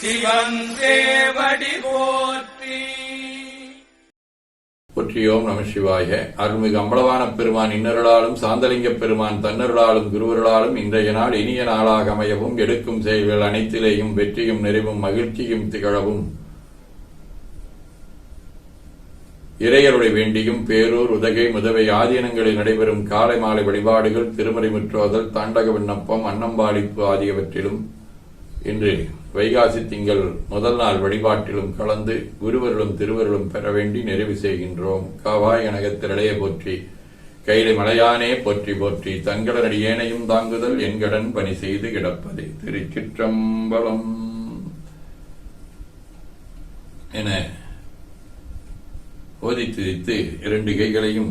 சிவன் தேவடி போற்றி. போற்றியோம் நம சிவாய. அருள்மிகு அம்பலவான பெருமான் இன்னருளாலும் சாந்தலிங்க பெருமான் தன்னருளாலும் குருவருளாலும் இன்றைய நாள் இனிய நாளாக அமையவும் எடுக்கும் செயல்கள் அனைத்திலேயும் வெற்றியும் நிறைவும் மகிழ்ச்சியும் திகழவும். இறையருடைய வேண்டியும் பேரூர் உதகை முதவை ஆதீனங்களில் நடைபெறும் காலை மாலை வழிபாடுகள் திருமறை முற்றோதல் தாண்டக விண்ணப்பம் அன்னம்பாளிப்பு ஆகியவற்றிலும் இன்று வைகாசி திங்கள் முதல் நாள் வழிபாட்டிலும் கலந்து குருவர்களும் திருவருளும் பெற வேண்டி நிறைவு செய்கின்றோம். காவாய் கனகத்திரளைய போற்றி கைலை மலையானே போற்றி போற்றி தங்களடி ஏனையும் தாங்குதல் என்கடன் பணி செய்து கிடப்பது. திருச்சிற்றம்பலம் என ஓதி துதித்து இரண்டு கைகளையும்